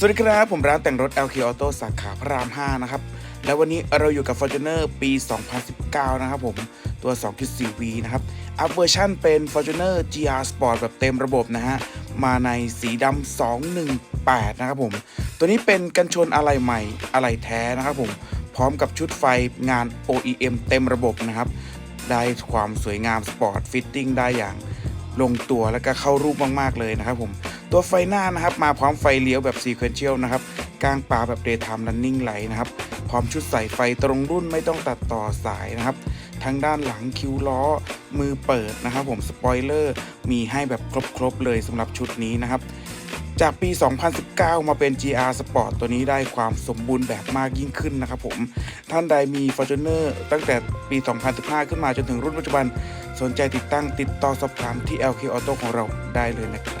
สวัสดีครับ ผมร้านแต่งรถ LK Auto สาขาพระราม 5 นะครับ แล้ววันนี้เราอยู่กับ Fortuner ปี 2019 นะครับผม ตัว 2.4V นะครับ อัพเวอร์ชันเป็น Fortuner GR Sport แบบเต็มระบบนะฮะ มาในสีดำ218 นะครับผม ตัวนี้เป็นกันชนอะไหล่ใหม่อะไหล่แท้นะครับผม พร้อมกับชุดไฟงาน OEM เต็มระบบนะครับ ได้ความสวยงามสปอร์ตฟิตติ้งได้อย่างลงตัวแล้วก็เข้ารูปมาก ๆ เลยนะครับผม ตัวไฟหน้านะครับมาพร้อมไฟเลี้ยวแบบ Sequential นะครับกลางปลาแบบ Daytime Running Light นะครับพร้อมชุดใส่ไฟตรงรุ่นไม่ต้องตัดต่อสายนะครับทั้งด้านหลังคิ้วล้อมือเปิดนะครับผมสปอยเลอร์มีให้แบบครบๆเลยสำหรับชุดนี้นะครับจากปี 2019 มาเป็น GR Sport ตัวนี้ได้ความสมบูรณ์แบบมากยิ่งขึ้นนะครับผม ท่านใดมี Fortuner ตั้งแต่ปี 2015 ขึ้นมาจนถึงรุ่นปัจจุบัน สนใจติดตั้งติดต่อสอบถามที่ LK Auto ของเราได้เลยนะครับ